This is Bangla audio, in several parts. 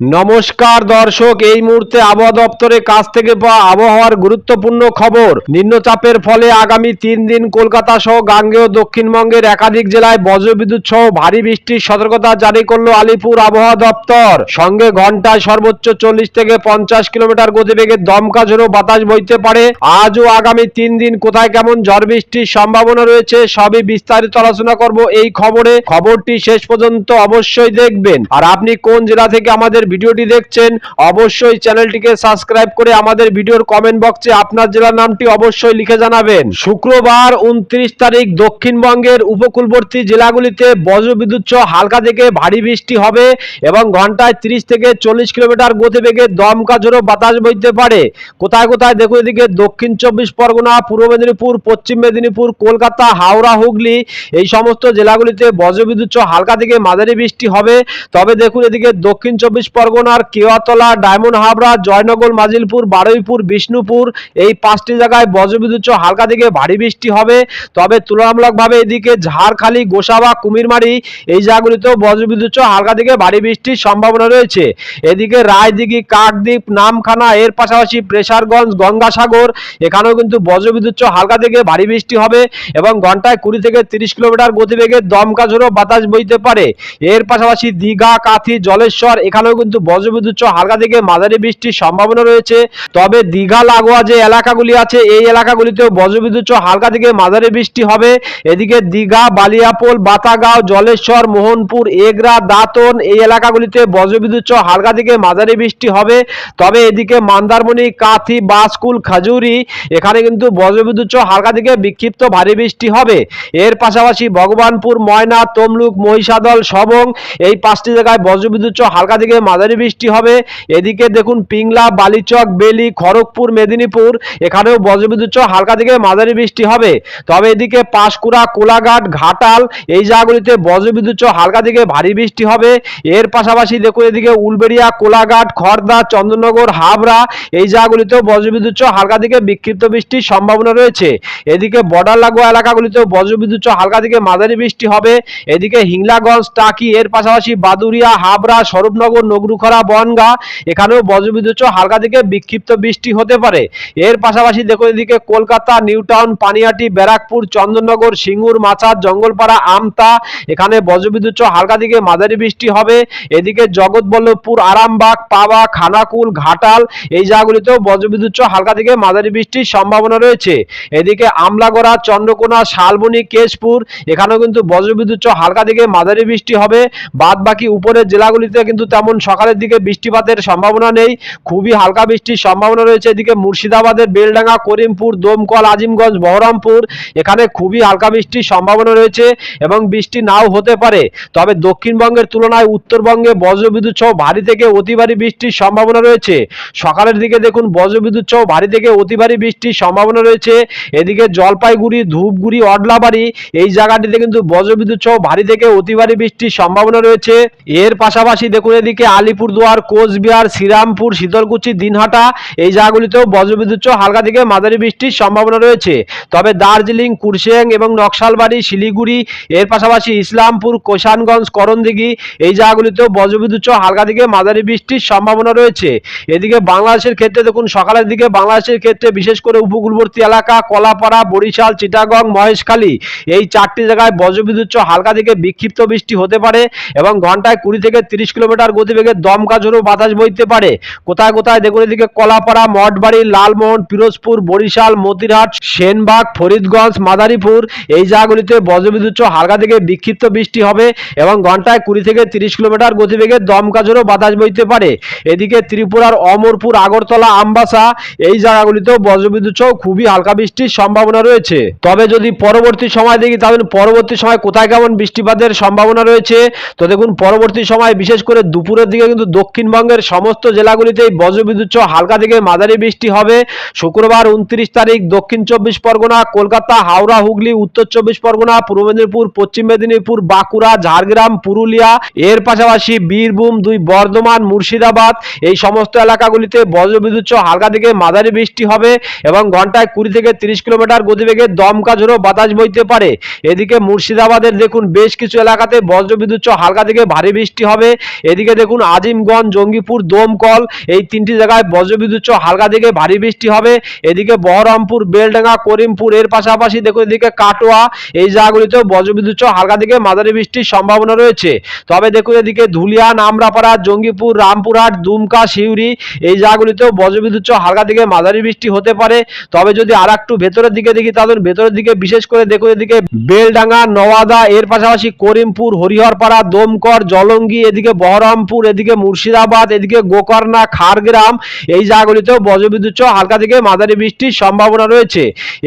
নমস্কার দর্শক, এই মুহূর্তে আবহাওয়া দপ্তরের কাছ থেকে পাওয়া আবহাওয়ার গুরুত্বপূর্ণ খবর। নিম্নচাপের ফলে আগামী তিন দিন কলকাতা সহ গাঙ্গেয় দক্ষিণবঙ্গের একাধিক জেলায় বজ্রবিদ্যুৎ সহ ভারী বৃষ্টির সতর্কতা জারি করল আলিপুর আবহাওয়া দপ্তর। সঙ্গে ঘন্টায় সর্বোচ্চ চল্লিশ থেকে পঞ্চাশ কিলোমিটার গতিবেগে দমকা ঝোড়ো বাতাস বইতে পারে। আজ ও আগামী তিন দিন কোথায় কেমন ঝড় বৃষ্টির সম্ভাবনা রয়েছে, সবই বিস্তারিত আলোচনা করব এই খবরে। খবরটি শেষ পর্যন্ত অবশ্যই দেখবেন। আর আপনি কোন জেলা থেকে আমাদের ভিডিওটি দেখছেন, অবশ্যই চ্যানেলটিকে সাবস্ক্রাইব করে আমাদের ভিডিওর কমেন্ট বক্সে আপনার জেলার নামটি অবশ্যই লিখে জানাবেন। শুক্রবার উনত্রিশ তারিখ দক্ষিণবঙ্গের উপকূলবর্তী জেলাগুলিতে বজ্রবিদ্যুৎ হালকা থেকে ভারী বৃষ্টি হবে এবং ঘন্টায় 30 থেকে চল্লিশ কিলোমিটার গতিবেগে দমকা ঝোড়ো বাতাস বইতে পারে। কোথায় কোথায় দেখুন এদিকে দক্ষিণ চব্বিশ পরগনা, পূর্ব মেদিনীপুর, পশ্চিম মেদিনীপুর, কলকাতা, হাওড়া, হুগলি এই সমস্ত জেলাগুলিতে বজ্রবিদ্যুৎ হালকা থেকে মাঝারি বৃষ্টি হবে। তবে দেখুন এদিকে দক্ষিণ চব্বিশ পরগনার কেওয়াতলা, ডায়মন্ড হাবড়া, জয়নগর, মাজিলপুর, বারুইপুর, বিষ্ণুপুর এই পাঁচটি জায়গায় বজ্রবিদ্যুৎ হালকা থেকে ভারী বৃষ্টি হবে। তবে তুলনামূলকভাবে এদিকে ঝাড়খালি, গোসাবা, কুমিরমারি এই জায়গাগুলিতেও বজ্রবিদ্যুৎ হালকা থেকে ভারী বৃষ্টির সম্ভাবনা রয়েছে। এদিকে রায়দিঘি, কাকদ্বীপ, নামখানা, এর পাশাপাশি প্রেসারগঞ্জ, গঙ্গাসাগর, এখানেও কিন্তু বজ্রবিদ্যুৎ হালকা থেকে ভারী বৃষ্টি হবে এবং ঘন্টায় কুড়ি থেকে তিরিশ কিলোমিটার গতিবেগে দমকা ঝোড়ো বাতাস বইতে পারে। এর পাশাপাশি দীঘা, কাথি, জলেশ্বর, এখানেও কিন্তু বজ্রবিদ্যুৎ সহ হালকা থেকে মাঝারি বৃষ্টির সম্ভাবনা রয়েছে। তবে দীঘা লাগোয়া যে এলাকাগুলি আছে, এই এলাকাগুলিতেও বজ্রবিদ্যুৎ সহ হালকা থেকে মাঝারি বৃষ্টি হবে। এদিকে দীঘা, বালিয়াপোল, বাতাগাঁও, জলেশ্বর, মোহনপুর, এগরা, দাঁতন এই এলাকাগুলিতে বজ্রবিদ্যুৎ সহ হালকা থেকে মাঝারি বৃষ্টি হবে। তবে এদিকে মান্দারমণি, কাথি বাসকুল খাজুরি, এখানে কিন্তু বজ্রবিদ্যুৎ সহ হালকা থেকে বিক্ষিপ্ত ভারী বৃষ্টি হবে। এর পাশাপাশি ভগবানপুর, ময়না, তমলুক, মহিষাদল সবং এই পাঁচটি জায়গায় বজ্রবিদ্যুৎ সহ হালকা থেকে মাঝারি বৃষ্টি হবে। এদিকে দেখুন, পিংলা, বালিচক, বেলি, খড়গপুর, মেদিনীপুর, এখানেও বজ্রবিদ্যুৎ হালকা থেকে মাঝারি বৃষ্টি হবে। তবে এদিকে পাঁশকুড়া, কোলাঘাট, ঘাটাল এই জায়গাগুলিতে বজ্রবিদ্যুৎ হালকা থেকে ভারী বৃষ্টি হবে। এর পাশাপাশি দেখুন, এদিকে উলবেড়িয়া, কোলাঘাট খড়দা চন্দননগর, হাবড়া এই জায়গাগুলিতেও বজ্রবিদ্যুৎ হালকা থেকে বিক্ষিপ্ত বৃষ্টির সম্ভাবনা রয়েছে। এদিকে বর্ডার লাগোয়া এলাকাগুলিতেও বজ্রবিদ্যুৎ হালকা থেকে মাঝারি বৃষ্টি হবে। এদিকে হিংলাগঞ্জ, টাকি, এর পাশাপাশি বাদুরিয়া হাবড়া, স্বরূপনগর নগরুখরা বনগা, এখানেও বজ্রবিদ্যুৎ হালকা থেকে বিক্ষিপ্ত বৃষ্টি হতে পারে। এর পাশাপাশি দেখুন এদিকে কলকাতা নিউ টাউন পানিহাটি, ব্যারাকপুর, চন্দননগর, সিঙ্গুর মাচার জঙ্গলপাড়া, আমতা, এখানে বজ্রবিদ্যুৎ হালকা থেকে মাঝারি বৃষ্টি হবে। এদিকে জগৎবল্লভপুর, আরামবাগ পাবা খানাকুল, ঘাটাল, এই জায়গাগুলিতেও বজ্রবিদ্যুৎ হালকা থেকে মাঝারি বৃষ্টির সম্ভাবনা রয়েছে। এদিকে আমলাগড়া, চন্দ্রকোনা, শালবনি, কেশপুর, এখানেও কিন্তু বজ্রবিদ্যুৎ হালকা থেকে মাঝারি বৃষ্টি হবে। বাদ বাকি উপরের জেলাগুলিতে কিন্তু তেমন সকালের দিকে বৃষ্টিপাতের সম্ভাবনা নেই। খুবই হালকা বৃষ্টির সম্ভাবনা রয়েছে। এদিকে মুর্শিদাবাদের বেলডাঙ্গা, করিমপুর, দমকল, আজিমগঞ্জ, বহরমপুর এখানে খুবই হালকা বৃষ্টির সম্ভাবনা রয়েছে এবং বৃষ্টি নাও হতে পারে। তবে দক্ষিণবঙ্গের তুলনায় উত্তরবঙ্গে বজ্রবিদ্যুৎ সহ ভারী থেকে অতি ভারী বৃষ্টির সম্ভাবনা রয়েছে। সকালের দিকে দেখুন, বজ্রবিদ্যুৎ সহ ভারী থেকে অতি ভারী বৃষ্টির সম্ভাবনা রয়েছে। এদিকে জলপাইগুড়ি, ধূপগুড়ি, অডলাবাড়ি এই জায়গাটিতে কিন্তু বজ্রবিদ্যুৎ সহ ভারী থেকে অতি ভারী বৃষ্টির সম্ভাবনা রয়েছে। এর পাশাপাশি দেখুন, এদিকে আলিপুরদুয়ার, কোচবিহার, শ্রীরামপুর, শীতলকুচি, দিনহাটা, এই জায়গাগুলিতেও বজ্রবিদ্যুৎ হালকা থেকে মাঝারি বৃষ্টির সম্ভাবনা রয়েছে। তবে দার্জিলিং, কুরসেং এবং নকশালবাড়ি, শিলিগুড়ি, এর পাশাপাশি ইসলামপুর কোষানগঞ্জ করণদিঘি, এই জায়গাগুলিতেও বজ্রবিদ্যুৎ হালকা থেকে মাঝারি বৃষ্টির সম্ভাবনা রয়েছে। এদিকে বাংলাদেশের ক্ষেত্রে দেখুন, সকালের দিকে বাংলাদেশের ক্ষেত্রে বিশেষ করে উপকূলবর্তী এলাকা, কলাপাড়া, বরিশাল, চিটাগং, মহেশখালী, এই চারটি জায়গায় বজ্রবিদ্যুৎ হালকা থেকে বিক্ষিপ্ত বৃষ্টি হতে পারে এবং ঘন্টায় কুড়ি থেকে তিরিশ কিলোমিটার গতিবেগে দমকা ঝোড়ো বাতাস বইতে পারে। কোথায় কোথায় দেখুন এদিকে কলাপাড়া, মঠবাড়ি, লালমোহন, পিরোজপুর, বরিশাল, মতিরহাট, সেনবাগ, ফরিদগঞ্জ, মাদারীপুর, এই জায়গাগুলিতে বজ্রবিদ্যুৎ হালকা থেকে বিক্ষিপ্ত বৃষ্টি হবে এবং ঘন্টায় কুড়ি থেকে তিরিশ কিলোমিটার গতিবেগে দমকা ঝোড়ো বাতাস বইতে পারে। এদিকে ত্রিপুরার অমরপুর, আগরতলা, আমবাসা, এই জায়গাগুলিতেও বজ্রবিদ্যুৎ খুবই হালকা বৃষ্টির সম্ভাবনা রয়েছে। তবে যদি পরবর্তী সময় দেখি তাহলে পরবর্তী সময় কোথায় কেমন বৃষ্টিপাতের সম্ভাবনা রয়েছে? তো দেখুন, পরবর্তী সময় বিশেষ করে দুপুরের দিকে কিন্তু দক্ষিণবঙ্গের সমস্ত জেলাগুলিতেই বজ্রবিদ্যুৎ হালকা থেকে মাঝারি বৃষ্টি হবে। শুক্রবার উনত্রিশ তারিখ দক্ষিণ চব্বিশ পরগনা, কলকাতা, হাওড়া, হুগলি, উত্তর চব্বিশ পরগনা, পূর্ব মেদিনীপুর, পশ্চিম মেদিনীপুর, বাঁকুড়া, ঝাড়গ্রাম, পুরুলিয়া, এর পাশাপাশি বীরভূম, দুই বর্ধমান, মুর্শিদাবাদ এই সমস্ত এলাকাগুলিতে বজ্রবিদ্যুৎ হালকা থেকে মাঝারি বৃষ্টি হবে এবং ঘন্টায় কুড়ি থেকে তিরিশ কিলোমিটার গতিবেগে দমকা ঝোড়ো বাতাস বইতে পারে। এদিকে মুর্শিদাবাদের দেখুন বেশ কিছু এলাকাতে বজ্রবিদ্যুৎ হালকা থেকে ভারী বৃষ্টি হবে। এদিকে দেখুন আজিমগঞ্জ, জঙ্গিপুর, দমকল, এই তিনটি জায়গায় বজ্রবিদ্যুৎ হালকা থেকে ভারী বৃষ্টি হবে। এদিকে বহরমপুর, বেলডাঙ্গা, করিমপুর, এর পাশাপাশি দেখুন এদিকে কাটোয়া, এই জায়গাগুলিতেও বজ্রবিদ্যুৎ হালকা থেকে মাঝারি বৃষ্টির সম্ভাবনা রয়েছে। তবে দেখুন এদিকে ধুলিয়ান আমরাপাড়া জঙ্গিপুর, রামপুরহাট, দুমকা শিউরি এই জায়গাগুলিতেও বজ্রবিদ্যুৎ হালকা থেকে মাঝারি বৃষ্টি হতে পারে। তবে যদি আর একটু ভেতরের দিকে দেখি তাদের ভেতরের দিকে বিশেষ করে দেখুন এদিকে বেলডাঙ্গা, নওয়াদা, এর পাশাপাশি করিমপুর, হরিহরপাড়া দমকর জলঙ্গি, এদিকে বহরমপুর এদিকে মুর্শিদাবাদ, এদিকে গোকর্ণা খারগ্রাম এই জায়গাগুলিতেও বজ্রবিদ্যুৎ সহ হালকা থেকে মাঝারি বৃষ্টির সম্ভাবনা রয়েছে।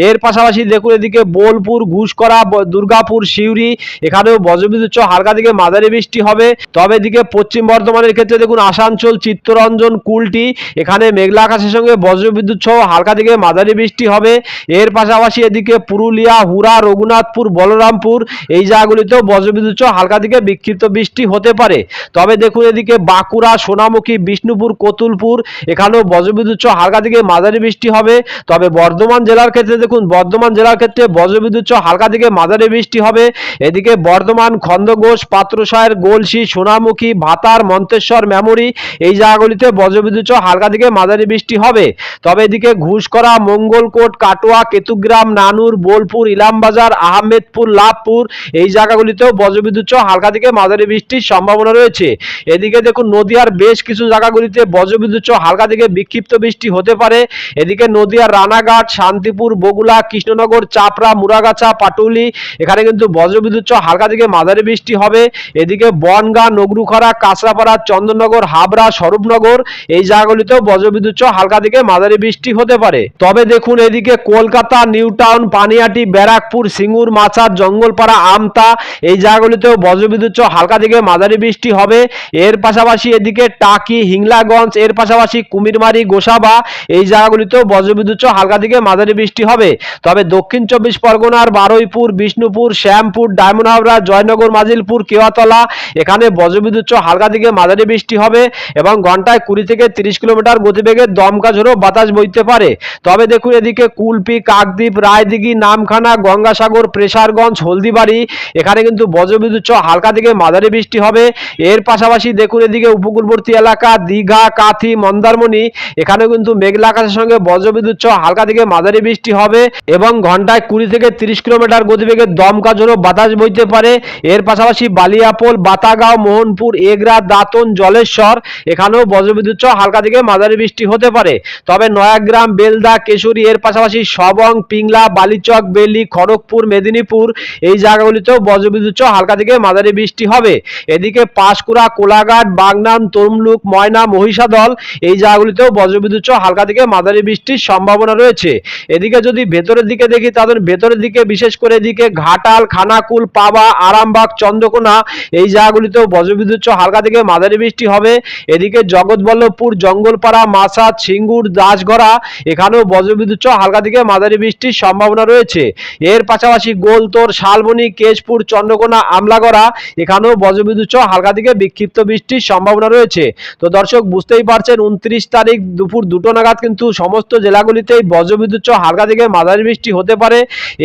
এর পাশাপাশি দেখুন এদিকে বোলপুর, ঘুষকরা দুর্গাপুর, সিউড়ি, এখানেও বজ্রবিদ্যুৎ সহ হালকা থেকে মাঝারি বৃষ্টি হবে। তবে এদিকে পশ্চিম বর্ধমানের ক্ষেত্রে দেখুন আসানসোল, চিত্তরঞ্জন, কুলটি, এখানে মেঘলা আকাশের সঙ্গে বজ্রবিদ্যুৎ সহ হালকা থেকে মাঝারি বৃষ্টি হবে। এর পাশাপাশি এদিকে পুরুলিয়া হুরা রঘুনাথপুর, বলরামপুর, এই জায়গাগুলিতেও বজ্রবিদ্যুৎ সহ হালকা থেকে বিক্ষিপ্ত বৃষ্টি হতে পারে। তবে দেখুন এদিকে বাঁকুড়া, সোনামুখী, বিষ্ণুপুর, কতুলপুর, এখানেও বজ্রবিদ্যুৎ সহ হালকা থেকে মাঝারি বৃষ্টি হবে। তবে বর্ধমান জেলার ক্ষেত্রে দেখুন, বর্ধমান জেলার ক্ষেত্রে বজ্রবিদ্যুৎ সহ হালকা থেকে মাঝারি বৃষ্টি হবে। এদিকে বর্ধমান খন্দঘোষ পাত্রসায়ের গোলসি, সোনামুখী, ভাতার, মন্তেশ্বর, মেমরি এই জায়গাগুলিতে বজ্রবিদ্যুৎ সহ হালকা থেকে মাঝারি বৃষ্টি হবে। তবে এদিকে ঘুষকরা, মঙ্গলকোট, কাটোয়া, কেতুগ্রাম, নানুর, বোলপুর, ইলামবাজার, আহমেদপুর, লাভপুর এই জায়গাগুলিতেও বজ্রবিদ্যুৎ সহ হালকা থেকে মাঝারি বৃষ্টির সম্ভাবনা রয়েছে। এদিকে দেখুন, নদিয়ার বেশ কিছু জায়গাগুলিতে বজ্রবিদ্যুৎ হালকা থেকে বিক্ষিপ্ত বৃষ্টি হতে পারে। এদিকে নদিয়ার রানাঘাট, শান্তিপুর বগুলা কৃষ্ণনগর, চাপড়া, মুরাগাছা, পাটুলি, এখানে কিন্তু বজ্রবিদ্যুৎ হালকা থেকে মাঝারি বৃষ্টি হবে। এদিকে বনগা নগরুখরা কাঁচরাপাড়া, চন্দননগর, হাবড়া, স্বরূপনগর, এই জায়গাগুলিতেও বজ্রবিদ্যুৎ হালকা থেকে মাঝারি বৃষ্টি হতে পারে। তবে দেখুন, এদিকে কলকাতা নিউ টাউন পানিয়াটি, ব্যারাকপুর, সিঙ্গুর মাচার জঙ্গলপাড়া, আমতা, এই জায়গাগুলিতেও বজ্রবিদ্যুৎ হালকা থেকে মাঝারি বৃষ্টি হবে। এর পাশাপাশি এদিকে টাকি, হিংলাগঞ্জ, এর পাশাপাশি কুমিরমারি, গোসাবা, এই জায়গাগুলিতেও বজ্রবিদ্যুৎ হালকা থেকে মাঝারি বৃষ্টি হবে। তবে দক্ষিণ চব্বিশ পরগনার বারুইপুর, বিষ্ণুপুর, শ্যামপুর, ডায়মন্ড হাবড়া জয়নগর, মাজিলপুর, কেওয়াতলা, এখানে বজ্রবিদ্যুৎ হালকা থেকে মাঝারি বৃষ্টি হবে এবং ঘন্টায় কুড়ি থেকে তিরিশ কিলোমিটার গতিবেগে দমকা ঝোড়ো বাতাস বইতে পারে। তবে দেখুন এদিকে কুলপি, কাকদ্বীপ, রায়দিঘি, নামখানা, গঙ্গাসাগর, প্রেসারগঞ্জ, হলদিবাড়ি, এখানে কিন্তু বজ্রবিদ্যুৎ হালকা থেকে মাঝারি বৃষ্টি হবে। এর পাশাপাশি দেখুন এদিকে উপকূলবর্তী এলাকা, দীঘা, কাথি, মন্দারমণি এখানে কিন্তু মেঘলা আকাশের সঙ্গে বজ্রবিদ্যুৎ সহ হালকা থেকে মাঝারি বৃষ্টি হবে এবং ঘন্টায় কুড়ি থেকে তিরিশ কিলোমিটার গতিবেগে দমকা ঝোড়ো বাতাস বইতে পারে। এর পাশাপাশি বালিয়াপোল, বাতাগাঁও, মোহনপুর, এগরা, দাঁতন, জলেশ্বর, এখানেও বজ্রবিদ্যুৎ সহ হালকা থেকে মাঝারি বৃষ্টি হতে পারে। তবে নয়াগ্রাম, বেলদা, কেশরী, এর পাশাপাশি সবং, পিংলা, বালিচক, বেলি, খড়গপুর, মেদিনীপুর এই জায়গাগুলিতেও বজ্রবিদ্যুৎ সহ হালকা থেকে মাঝারি বৃষ্টি হবে। এদিকে পাঁশকুড়া, কোলাঘাট বাগনান, তমলুক, ময়না মহিষাদল এই জায়গাগুলিতেও বজ্রবিদ্যুৎ সহ হালকা থেকে মাঝারি বৃষ্টির সম্ভাবনা রয়েছে। এদিকে যদি ভেতরের দিকে দেখি, তাদের ভেতরের দিকে, বিশেষ করে এদিকে ঘাটাল, খানাকুল, পাবা, আরামবাগ, চন্দ্রকোনা, এই জায়গাগুলিতেও বজ্রবিদ্যুৎ সহ হালকা থেকে মাঝারি বৃষ্টি হবে। এদিকে জগৎবল্লভপুর, জঙ্গলপাড়া মাসাদ সিঙ্গুর, দাসগড়া, এখানেও বজ্রবিদ্যুৎ সহ হালকা থেকে মাঝারি বৃষ্টির সম্ভাবনা রয়েছে। এর পাশাপাশি গোলতোর, শালবনি, কেশপুর, চন্দ্রকোনা, আমলাগড়া, এখানেও বজ্রবিদ্যুৎ সহ হালকা থেকে বিক্ষিপ্ত বৃষ্টির সম্ভাবনা রয়েছে। তো দর্শক, বুঝতেই পারছেন, উনত্রিশ তারিখ দুপুর দুটো নাগাদ কিন্তু সমস্ত জেলাগুলিতেই বজ্রবিদ্যুৎ হালকা থেকে মাঝারি বৃষ্টি হতে পারে।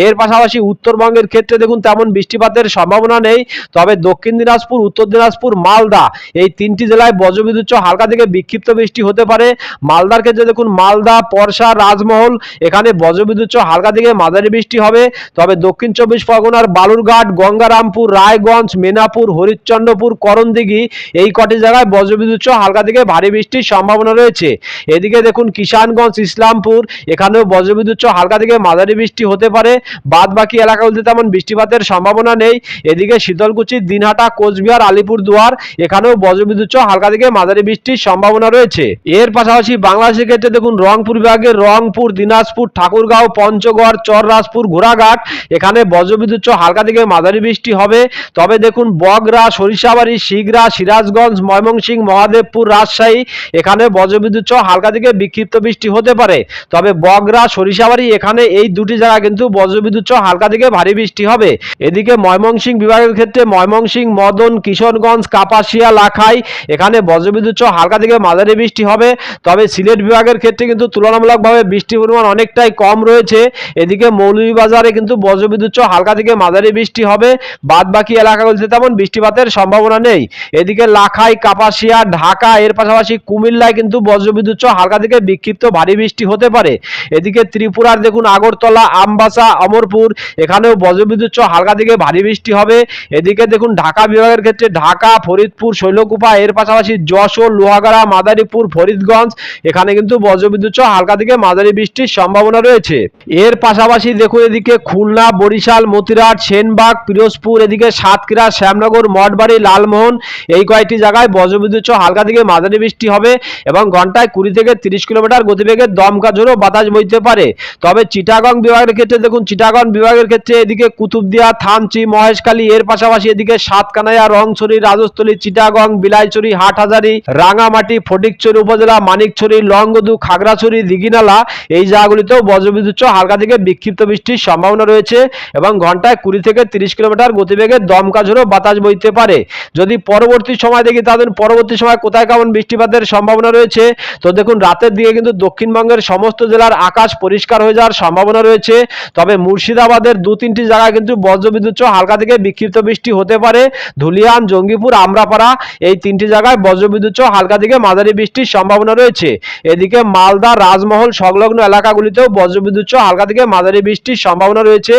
এর পাশাপাশি উত্তরবঙ্গের ক্ষেত্রে দেখুন, তেমন বৃষ্টিপাতের সম্ভাবনা নেই। তবে দক্ষিণ দিনাজপুর, উত্তর দিনাজপুর, মালদা এই তিনটি জেলায় বজ্রবিদ্যুৎ হালকা থেকে বিক্ষিপ্ত বৃষ্টি হতে পারে। মালদার ক্ষেত্রে দেখুন, মালদা পরশা রাজমহল এখানে বজ্রবিদ্যুৎ হালকা থেকে মাঝারি বৃষ্টি হবে। তবে দক্ষিণ চব্বিশ পরগনার বালুরঘাট, গঙ্গারামপুর, রায়গঞ্জ, মেনাপুর, হরিশ্চন্দ্রপুর, করণদিঘি এই কটি জায়গায় বজ্রবিদ্যুৎ সহ হালকা থেকে ভারী বৃষ্টির সম্ভাবনা রয়েছে। এদিকে দেখুন, কিষানগঞ্জ, ইসলামপুর, এখানেও বজ্রবিদ্যুৎ সহ হালকা থেকে মাঝারি বৃষ্টি হতে পারে। বাদ বাকি এলাকাগুলিতে তেমন বৃষ্টিপাতের সম্ভাবনা নেই। এদিকে শীতলকুচি, দিনহাটা, কোচবিহার, আলিপুরদুয়ার, এখানেও বজ্রবিদ্যুৎ সহ হালকা থেকে মাঝারি বৃষ্টির সম্ভাবনা রয়েছে। এর পাশাপাশি বাংলাদেশের ক্ষেত্রে দেখুন, রংপুর বিভাগের রংপুর, দিনাজপুর, ঠাকুরগাঁও, পঞ্চগড়, চররাজপুর, ঘোড়াঘাট, এখানে বজ্রবিদ্যুৎ সহ হালকা থেকে মাঝারি বৃষ্টি হবে। তবে দেখুন, বগরা, সরিষাবাড়ি, শিগরা, সিরাজগঞ্জ ময়মনসিংহ, মহাদেবপুর, রাজশাহী, এখানে বজ্রবিদ্যুৎ সহ হালকা থেকে বিক্ষিপ্ত বৃষ্টি হতে পারে। তবে বগরা সরিষাবাড়ি, এখানে এই দুটি জায়গা কিন্তু বজ্রবিদ্যুৎ সহ হালকা থেকে ভারী বৃষ্টি হবে। এদিকে ময়মনসিংহ বিভাগের ক্ষেত্রে ময়মনসিংহ, মদন, কিশোরগঞ্জ, কাপাসিয়া, লাখাই, এখানে বজ্রবিদ্যুৎ সহ হালকা থেকে মাঝারি বৃষ্টি হবে। তবে সিলেট বিভাগের ক্ষেত্রে কিন্তু তুলনামূলকভাবে বৃষ্টির পরিমাণ অনেকটাই কম রয়েছে। এদিকে মৌলভীবাজারে কিন্তু বজ্রবিদ্যুৎ সহ হালকা থেকে মাঝারি বৃষ্টি হবে। বাদ বাকি এলাকাগুলিতে তেমন বৃষ্টিপাতের সম্ভাবনা নেই। এদিকে লাখাই রাজশাহী কাপাসিয়া, ঢাকা, এর পাশাপাশি কুমিল্লায় কিন্তু বজ্রবিদ্যুৎ সহ হালকা থেকে বিক্ষিপ্ত ভারী বৃষ্টি হতে পারে। এদিকে ত্রিপুরার দেখুন আগরতলা, আমবাসা, অমরপুর, এখানেও বজ্রবিদ্যুৎ সহ হালকা থেকে ভারী বৃষ্টি হবে। এদিকে দেখুন ঢাকা বিভাগের ক্ষেত্রে ঢাকা, ফরিদপুর, শৈলকুপা, এর পাশাপাশি যশোর, লোহাগাড়া, মাদারীপুর, ফরিদগঞ্জ, এখানে কিন্তু বজ্রবিদ্যুৎ সহ হালকা থেকে মাঝারি বৃষ্টির সম্ভাবনা রয়েছে। এর পাশাপাশি দেখুন এদিকে খুলনা, বরিশাল, মতিরাট, সেনবাগ, পিরোজপুর, এদিকে সাতক্ষীরা, শ্যামনগর, মঠবাড়ি, লালমোহন, এই কয়েকটি জায়গায় বজ্রবিদ্যুৎ সহ হালকা থেকে মাঝারি বৃষ্টি হবে এবং ঘন্টায় কুড়ি থেকে তিরিশ কিলোমিটার গতিবেগে দমকা ঝোড়ো বাতাস বইতে পারে। তবে চিটাগং বিভাগের ক্ষেত্রে দেখুন, চিটাগং বিভাগের ক্ষেত্রে এদিকে কুতুবদিয়া, থানচি, মহেশখালী, এর পাশাপাশি এদিকে সাতকানাইয়া, রংছড়ি, রাজস্থলী, চিটাগং, বিলাইছড়ি, হাটহাজারি, রাঙামাটি, ফটিকছড়ি উপজেলা, মানিকছড়ি, লংগদু, খাগড়াছড়ি, দিঘিনালা এই জায়গাগুলিতেও বজ্রবিদ্যুৎ সহ হালকা থেকে বিক্ষিপ্ত বৃষ্টির সম্ভাবনা রয়েছে এবং ঘন্টায় কুড়ি থেকে তিরিশ কিলোমিটার গতিবেগে দমকা ঝোড়ো বাতাস বইতে পারে। যদি পরবর্তী সময় দেখি তাদের পরবর্তী সময় কোথায় কেমন বৃষ্টিপাতের সম্ভাবনা রয়েছে? তো দেখুন, রাতের দিকে কিন্তু দক্ষিণবঙ্গের সমস্ত জেলার আকাশ পরিষ্কার হয়ে যাওয়ার সম্ভাবনা রয়েছে। তবে মুর্শিদাবাদের দু তিনটি জায়গায় কিন্তু বজ্রবিদ্যুৎ হালকা থেকে বিক্ষিপ্ত বৃষ্টি হতে পারে। ধুলিয়ান, জঙ্গিপুর, আমরাপাড়া এই তিনটি জায়গায় বজ্রবিদ্যুৎ হালকা থেকে মাঝারি বৃষ্টির সম্ভাবনা রয়েছে। এদিকে মালদা, রাজমহল, সংলগ্ন এলাকাগুলিতেও বজ্রবিদ্যুৎ হালকা থেকে মাঝারি বৃষ্টির সম্ভাবনা রয়েছে।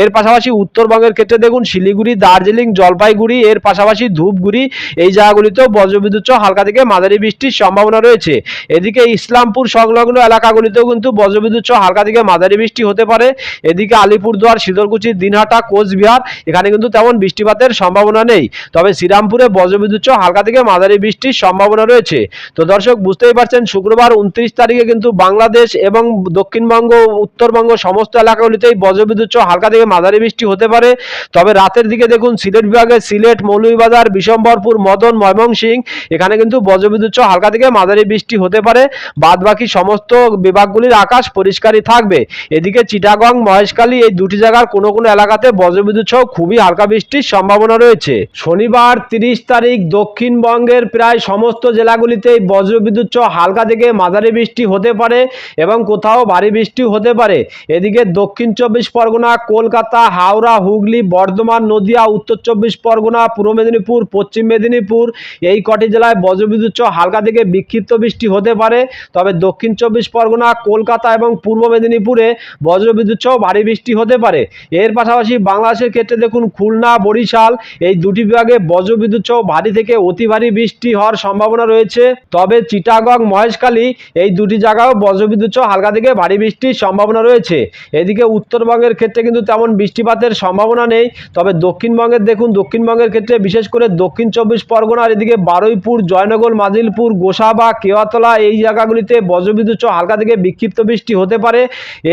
এর পাশাপাশি উত্তরবঙ্গের ক্ষেত্রে দেখুন, শিলিগুড়ি, দার্জিলিং, জলপাইগুড়ি, এর পাশাপাশি ধূপগুড়ি এই জায়গাগুলিতেও বজ্রবিদ্যুৎ সহ হালকা থেকে মাঝারি বৃষ্টির সম্ভাবনা রয়েছে। এদিকে ইসলামপুর সংলগ্ন এলাকাগুলিতেও কিন্তু বজ্রবিদ্যুৎ হালকা থেকে মাঝারি বৃষ্টি হতে পারে। এদিকে আলিপুরদুয়ার শীতলকুচি দিনহাটা, কোচবিহার, এখানে কিন্তু তেমন বৃষ্টিপাতের সম্ভাবনা নেই। তবে শ্রীরামপুরে বজ্রবিদ্যুৎ হালকা থেকে মাঝারি বৃষ্টির সম্ভাবনা রয়েছে। তো দর্শক, বুঝতেই পারছেন, শুক্রবার উনত্রিশ তারিখে কিন্তু বাংলাদেশ এবং দক্ষিণবঙ্গ, উত্তরবঙ্গ সমস্ত এলাকাগুলিতেই বজ্রবিদ্যুৎ হালকা থেকে মাঝারি বৃষ্টি হতে পারে। তবে রাতের দিকে দেখুন, সিলেট বিভাগে সিলেট, মৌলভীবাজার, বিশম্বরপুর, মদন ময়মনসিং এখানে কিন্তু বজ্রবিদ্যুৎ সহ হালকা থেকে মাঝারি বৃষ্টি হতে পারে। বাদ বাকি সমস্ত বিভাগগুলির আকাশ পরিষ্কারই থাকবে। এদিকে চিটাগং, মহেশখালী এই দুটি জায়গার কোনো কোনো এলাকাতে বজ্রবিদ্যুৎ সহ খুবই হালকা বৃষ্টির সম্ভাবনা রয়েছে। শনিবার তিরিশ তারিখ দক্ষিণবঙ্গের প্রায় সমস্ত জেলাগুলিতেই বজ্রবিদ্যুৎ সহ হালকা থেকে মাঝারি বৃষ্টি হতে পারে এবং কোথাও ভারী বৃষ্টি হতে পারে। এদিকে দক্ষিণ চব্বিশ পরগনা, কলকাতা, হাওড়া, হুগলি, বর্ধমান, নদিয়া, উত্তর চব্বিশ পরগনা, পূর্ব মেদিনীপুর, পশ্চিম মেদিনীপুর এই কটি জেলায় বজ্রবিদ্যুৎ সহ হালকা থেকে বিক্ষিপ্ত বৃষ্টি হতে পারে। তবে দক্ষিণ চব্বিশ পরগনা, কলকাতা এবং পূর্ব মেদিনীপুরে বজ্রবিদ্যুৎ সহ ভারী বৃষ্টি হতে পারে। এর পাশাপাশি বাংলাদেশের ক্ষেত্রে দেখুন খুলনা, বরিশাল এই দুটি বিভাগে বজ্রবিদ্যুৎ সহ ভারী থেকে অতি ভারী বৃষ্টি হওয়ার সম্ভাবনা রয়েছে। তবে চিটাগং, মহেশখালী এই দুটি জায়গায়ও বজ্রবিদ্যুৎ সহ হালকা থেকে ভারী বৃষ্টির সম্ভাবনা রয়েছে। এদিকে উত্তরবঙ্গের ক্ষেত্রে কিন্তু তেমন বৃষ্টিপাতের সম্ভাবনা নেই। তবে দক্ষিণবঙ্গের, দেখুন দক্ষিণবঙ্গের ক্ষেত্রে বিশেষ করে দক্ষিণ চব্বিশ পরগনার এদিকে বারুইপুর, জয়নগর, মাজিলপুর, গোসাবা, কেওয়াতলা, এই জায়গাগুলিতে বজ্রবিদ্যুৎ সহ হালকা থেকে বিক্ষিপ্ত বৃষ্টি হতে পারে।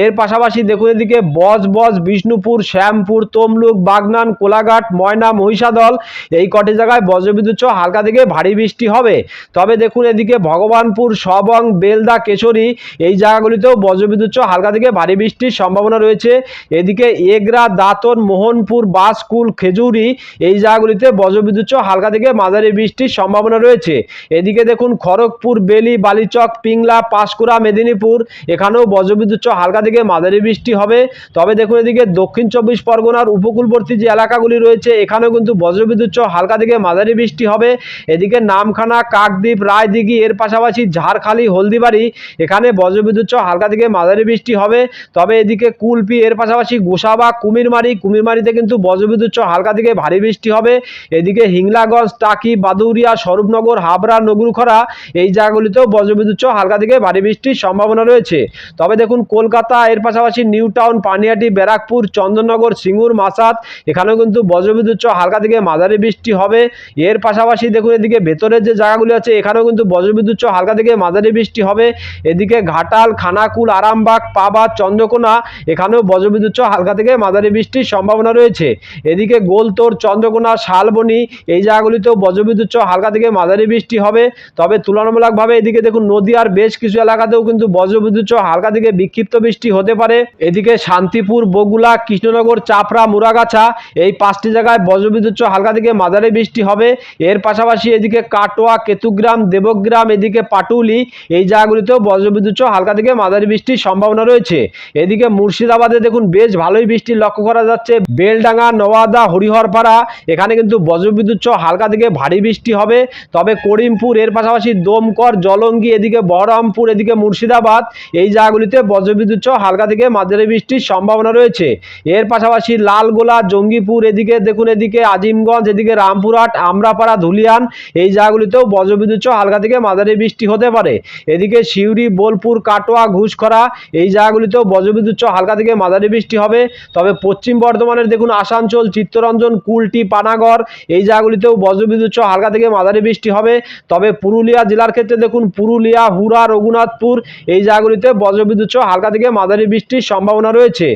এর পাশাপাশি দেখুন এদিকে বজ বজ, বিষ্ণুপুর, শ্যামপুর, তমলুক, বাগনান, কোলাঘাট, ময়না, মহিষাদল, এই কটি জায়গায় বজ্রবিদ্যুৎ সহ হালকা থেকে ভারী বৃষ্টি হবে। তবে দেখুন এদিকে ভগবানপুর, সবং, বেলদা, কেশরী, এই জায়গাগুলিতেও বজ্রবিদ্যুৎ সহ হালকা থেকে ভারী বৃষ্টির সম্ভাবনা রয়েছে। এদিকে এগরা, দাঁতন, মোহনপুর বাসকুল খেজুরি, এই জায়গাগুলিতে বজ্রবিদ্যুৎ সহ হালকা থেকে মাঝারি বৃষ্টির সম্ভাবনা রয়েছে। এদিকে দেখুন, খড়গপুর, বেলি, বালিচক, পিংলা, পাঁশকুড়া, মেদিনীপুর, এখানেও বজ্রবিদ্যুৎ হালকা থেকে মাঝারি বৃষ্টি হবে। তবে দেখুন, এদিকে দক্ষিণ চব্বিশ পরগনার উপকূলবর্তী যে এলাকাগুলি রয়েছে, এখানেও কিন্তু বজ্রবিদ্যুৎ হালকা থেকে মাঝারি বৃষ্টি হবে। এদিকে নামখানা, কাকদ্বীপ, রায়দিঘি, এর পাশাপাশি ঝাড়খালি, হলদিবাড়ি, এখানে বজ্রবিদ্যুৎ হালকা থেকে মাঝারি বৃষ্টি হবে। তবে এদিকে কুলপি, এর পাশাপাশি গোসাবা, কুমিরমারি, কুমিরমারিতে কিন্তু বজ্রবিদ্যুৎ হালকা থেকে ভারী বৃষ্টি হবে। এদিকে হিংলাগঞ্জ, টাকি বাদুরিয়া স্বরূপনগর, হাবড়া, নগরুখরা এই জায়গাগুলিতেও বজ্রবিদ্যুৎ সহ হালকা থেকে ভারী বৃষ্টির সম্ভাবনা রয়েছে। তবে দেখুন, কলকাতা, এর পাশাপাশি নিউ টাউন পানিহাটি ব্যারাকপুর, চন্দননগর, সিঙ্গুর, মাসাদ, এখানেও কিন্তু বজ্রবিদ্যুৎ সহ হালকা থেকে মাঝারি বৃষ্টি হবে। এর পাশাপাশি দেখুন, এদিকে ভেতরের যে জায়গাগুলি আছে, এখানেও কিন্তু বজ্রবিদ্যুৎ সহ হালকা থেকে মাঝারি বৃষ্টি হবে। এদিকে ঘাটাল, খানাকুল, আরামবাগ পাবাদ চন্দ্রকোনা, এখানেও বজ্রবিদ্যুৎ সহ হালকা থেকে মাঝারি বৃষ্টির সম্ভাবনা রয়েছে। এদিকে গোলতোর, চন্দ্রকোনা, শালবনি এই জায়গাগুলিতেও বজ্রবিদ্যুৎ সহ হালকা থেকে মাঝারি বৃষ্টি হবে। তবে তুলনামূলকভাবে এদিকে দেখুন, নদীয়ার বেশ কিছু এলাকাতেও কিন্তু বজ্রবিদ্যুৎ সহ হালকা থেকে বিক্ষিপ্ত বৃষ্টি হতে পারে। এদিকে শান্তিপুর বগুলা কৃষ্ণনগর, চাপড়া মুরাগাছা এই পাঁচটি জায়গায় বজ্রবিদ্যুৎ সহ হালকা থেকে মাঝারি বৃষ্টি হবে। এর পাশাপাশি এদিকে কাটোয়া, কেতুগ্রাম, দেবগ্রাম, এদিকে পাটুলি, এই জায়গাগুলিতেও বজ্রবিদ্যুৎ সহ হালকা থেকে মাঝারি বৃষ্টির সম্ভাবনা রয়েছে। এদিকে মুর্শিদাবাদে দেখুন, বেশ ভালোই বৃষ্টি লক্ষ্য করা যাচ্ছে। বেলডাঙ্গা, নওয়াদা, হরিহরপাড়া, এখানে কিন্তু বজ্রবিদ্যুৎ সহ হালকা থেকে ভারী বৃষ্টি বৃষ্টি হবে। তবে করিমপুর, এর পাশাপাশি দমকর জলঙ্গি, এদিকে বহরমপুর, এদিকে মুর্শিদাবাদ, এই জায়গাগুলিতে বজ্রবিদ্যুৎ সহ হালকা থেকে মাঝারি বৃষ্টির সম্ভাবনা রয়েছে। এর পাশাপাশি লালগোলা, জঙ্গিপুর, এদিকে দেখুন, এদিকে আজিমগঞ্জ, এদিকে রামপুরহাট, আমরাপাড়া, ধুলিয়ান, এই জায়গাগুলিতেও বজ্রবিদ্যুৎ সহ হালকা থেকে মাঝারি বৃষ্টি হতে পারে। এদিকে সিউড়ি, বোলপুর, কাটোয়া, ঘুষখরা, এই জায়গাগুলিতেও বজ্রবিদ্যুৎ সহ হালকা থেকে মাঝারি বৃষ্টি হবে। তবে পশ্চিম বর্ধমানের দেখুন, আসানসোল, চিত্তরঞ্জন, কুলটি, পানাগড়, এই জায়গাগুলিতেও বজ্রবিদ্যুৎ সহ হালকা থেকে মাঝারি বৃষ্টি হবে। তবে পুরুলিয়া জেলার ক্ষেত্রে দেখুন, পুরুলিয়া হুরা রঘুনাথপুর এই জায়গাগুলিতে বজ্রবিদ্যুৎ সহ হালকা থেকে মাঝারি বৃষ্টির সম্ভাবনা রয়েছে।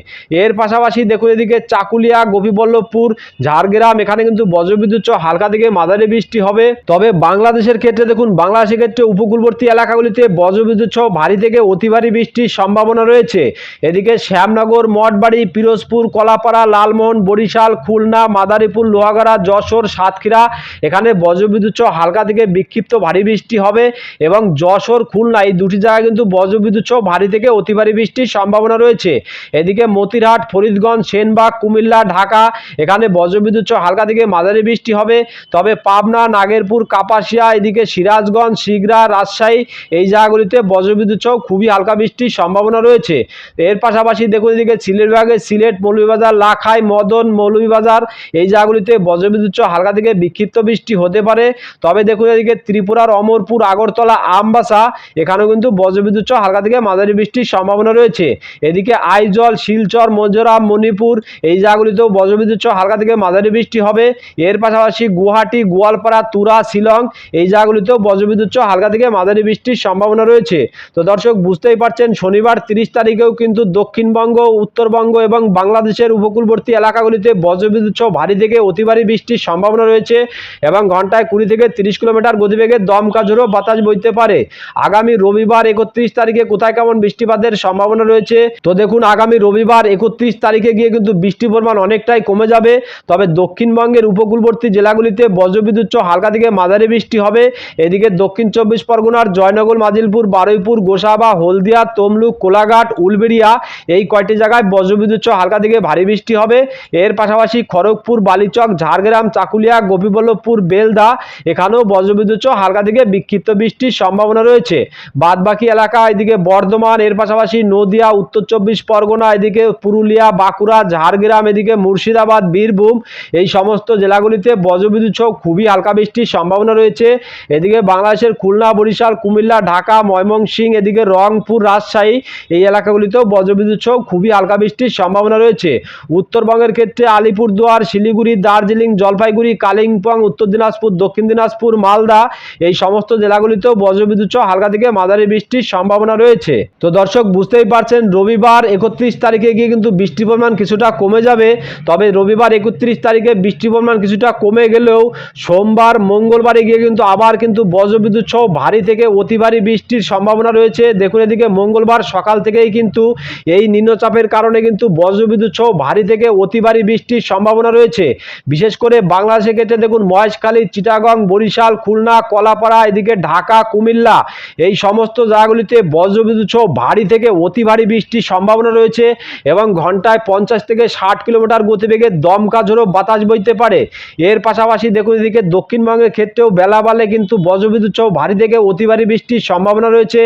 এর পাশাপাশি দেখুন এদিকে চাকুলিয়া, গোপীবল্লভপুর, ঝাড়গ্রাম, এখানে কিন্তু বজ্রবিদ্যুৎ সহ হালকা থেকে মাঝারি বৃষ্টি হবে। তবে বাংলাদেশের ক্ষেত্রে দেখুন, বাংলাদেশের ক্ষেত্রে উপকূলবর্তী এলাকাগুলিতে বজ্রবিদ্যুৎ সহ ভারী থেকে অতি ভারী বৃষ্টির সম্ভাবনা রয়েছে। এদিকে শ্যামনগর, মঠবাড়ি, পিরোজপুর, কলাপাড়া, লালমোহন, বরিশাল, খুলনা, মাদারীপুর, লোহাগাড়া, যশোর, সাতক্ষীরা, এখানে বজ্রবিদ্যুৎ সহ হালকা থেকে বিক্ষিপ্ত ভারী বৃষ্টি হবে এবং যশোর, খুলনা এই দুটি জায়গায় কিন্তু বজ্রবিদ্যুৎ সহ ভারী থেকে অতি ভারী বৃষ্টির সম্ভাবনা রয়েছে। এদিকে মতিরহাট, ফরিদগঞ্জ, সেনবাগ, কুমিল্লা, ঢাকা এখানে বজ্রবিদ্যুৎ সহ হালকা থেকে মাঝারি বৃষ্টি হবে। তবে পাবনা, নাগেরপুর, কাপাসিয়া, এদিকে সিরাজগঞ্জ, শিগরা, রাজশাহী এই জায়গাগুলিতে বজ্রবিদ্যুৎ সহ খুবই হালকা বৃষ্টির সম্ভাবনা রয়েছে। এর পাশাপাশি দেখুন এদিকে সিলেট বিভাগে সিলেট, মৌলভীবাজার, লাখাই, মদন, মৌলভীবাজার এই জায়গাগুলিতে বজ্রবিদ্যুৎ সহ হালকা থেকে বিক্ষিপ্ত বৃষ্টি হতে পারে। তবে দেখুন এদিকে ত্রিপুরার অমরপুর, আগরতলা, আমবাসা, এখানেও কিন্তু বজ্রবিদ্যুৎ সহ হালকা থেকে মাঝারি বৃষ্টির সম্ভাবনা রয়েছে। এদিকে আইজল, শিলচর, মজোরাম, মণিপুর এই জায়গাগুলিতেও বজ্রবিদ্যুৎ সহ হালকা থেকে মাঝারি বৃষ্টি হবে। এর পাশাপাশি গুয়াহাটি, গোয়ালপাড়া, তুরা, শিলং এই জায়গাগুলিতেও বজ্রবিদ্যুৎ সহ হালকা থেকে মাঝারি বৃষ্টির সম্ভাবনা রয়েছে। তো দর্শক, বুঝতেই পারছেন, শনিবার তিরিশ তারিখেও কিন্তু দক্ষিণবঙ্গ, উত্তরবঙ্গ এবং বাংলাদেশের উপকূলবর্তী এলাকাগুলিতে বজ্রবিদ্যুৎ সহ ভারী থেকে অতি ভারী বৃষ্টির সম্ভাবনা রয়েছে এবং ঘন্টায় কুড়ি থেকে তিরিশ কিলোমিটার গতিবেগে দমকা ঝোড়ো বাতাস বইতে পারে। আগামী রবিবার একত্রিশ তারিখে কোথায় কেমন বৃষ্টিপাতের সম্ভাবনা রয়েছে? তো দেখুন, আগামী রবিবার একত্রিশ তারিখে গিয়ে কিন্তু বৃষ্টির পরিমাণ অনেকটাই কমে যাবে। তবে দক্ষিণবঙ্গের উপকূলবর্তী জেলাগুলিতে বজ্রবিদ্যুৎ হালকা থেকে মাঝারি বৃষ্টি হবে। এদিকে দক্ষিণ চব্বিশ পরগনার জয়নগর, মাজিলপুর, বারুইপুর, গোসাবা, হলদিয়া, তমলুক, কোলাঘাট, উলবেড়িয়া এই কয়টি জায়গায় বজ্রবিদ্যুৎ হালকা থেকে ভারী বৃষ্টি হবে। এর পাশাপাশি খড়গপুর, বালিচক, ঝাড়গ্রাম, চাকুলিয়া, গোপীবল্লভপুর, বেলদা এখানেও বজ্রবিদ্যুৎ সহ হালকা থেকে বিক্ষিপ্ত বৃষ্টির সম্ভাবনা রয়েছে। বাদবাকি এলাকা এদিকে বর্ধমান, এর পাশাপাশি নদিয়া, উত্তর চব্বিশ পরগনা, এদিকে পুরুলিয়া, বাঁকুড়া, ঝাড়গ্রাম, এদিকে মুর্শিদাবাদ, বীরভূম, এই সমস্ত জেলাগুলিতে বজ্রবিদ্যুৎ সহ খুবই হালকা বৃষ্টির সম্ভাবনা রয়েছে। এদিকে বাংলাদেশের খুলনা, বরিশাল, কুমিল্লা, ঢাকা, ময়মনসিংহ, এদিকে রংপুর, রাজশাহী, এই এলাকাগুলিতেও বজ্রবিদ্যুৎ সহ খুবই হালকা বৃষ্টির সম্ভাবনা রয়েছে। উত্তরবঙ্গের ক্ষেত্রে আলিপুরদুয়ার, শিলিগুড়ি, দার্জিলিং, জলপাইগুড়ি, কালিম্পং, উত্তর দিনাজপুর দক্ষিণ দিনাজপুর, মালদা, এই সমস্ত জেলাগুলিতেও বজ্রবিদ্যুৎ সহ হালকা থেকে মাঝারি বৃষ্টির সম্ভাবনা রয়েছে। তো দর্শক, বুঝতেই পারছেন, রবিবার একত্রিশ তারিখে গিয়ে কিন্তু বৃষ্টির পরিমাণ কিছুটা কমে যাবে। তবে রবিবার একত্রিশ তারিখে বৃষ্টির পরিমাণ কিছুটা কমে গেলেও সোমবার, মঙ্গলবারে গিয়ে কিন্তু আবার কিন্তু বজ্রবিদ্যুৎ সহ ভারী থেকে অতি ভারী বৃষ্টির সম্ভাবনা রয়েছে। দেখুন এদিকে, মঙ্গলবার সকাল থেকেই কিন্তু এই নিম্নচাপের কারণে কিন্তু বজ্রবিদ্যুৎ সহ ভারী থেকে অতি ভারী বৃষ্টির সম্ভাবনা রয়েছে। বিশেষ করে বাংলাদেশের ক্ষেত্রে দেখুন মহেশখালী চিটাগং, বরিশাল, খুলনা, কলাপাড়া, এদিকে ঢাকা, কুমিল্লা এই সমস্ত জায়গাগুলিতে বজ্রবিদ্যুৎ সহ ভারী থেকে অতি ভারী বৃষ্টির সম্ভাবনা রয়েছে এবং ঘন্টায় পঞ্চাশ থেকে ষাট কিলোমিটার গতিবেগে দমকা ঝোড়ো বাতাস বইতে পারে। এর পাশাপাশি দেখুন এদিকে দক্ষিণবঙ্গের ক্ষেত্রেও বেলা বালে কিন্তু বজ্রবিদ্যুৎ সহ ভারী থেকে অতি ভারী বৃষ্টির সম্ভাবনা রয়েছে।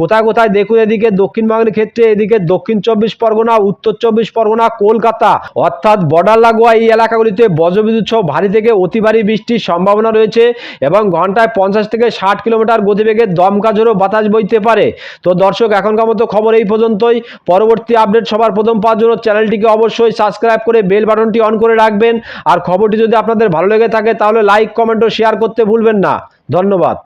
কোথায় কোথায় দেখুন এদিকে দক্ষিণবঙ্গের ক্ষেত্রে এদিকে দক্ষিণ চব্বিশ পরগনা, উত্তর চব্বিশ পরগনা, কলকাতা অর্থাৎ বর্ডার লাগোয়া এই এলাকাগুলিতে বজ্রবিদ্যুৎ সহ ভারী থেকে অতি ভারী বৃষ্টির সম্ভাবনা রয়েছে এবং ঘন্টায় পঞ্চাশ থেকে ষাট কিলোমিটার গতিবেগে দমকা ঝোড়ো বাতাস বইতে পারে। তো দর্শক, এখনকার মতো খবর এই পর্যন্তই। পরবর্তী আপডেট সবার প্রথম পাওয়ার জন্য চ্যানেলটিকে অবশ্যই সাবস্ক্রাইব করে বেল বাটনটি অন করে রাখবেন। আর খবরটি যদি আপনাদের ভালো লেগে থাকে, তাহলে লাইক, কমেন্ট ও শেয়ার করতে ভুলবেন না। ধন্যবাদ।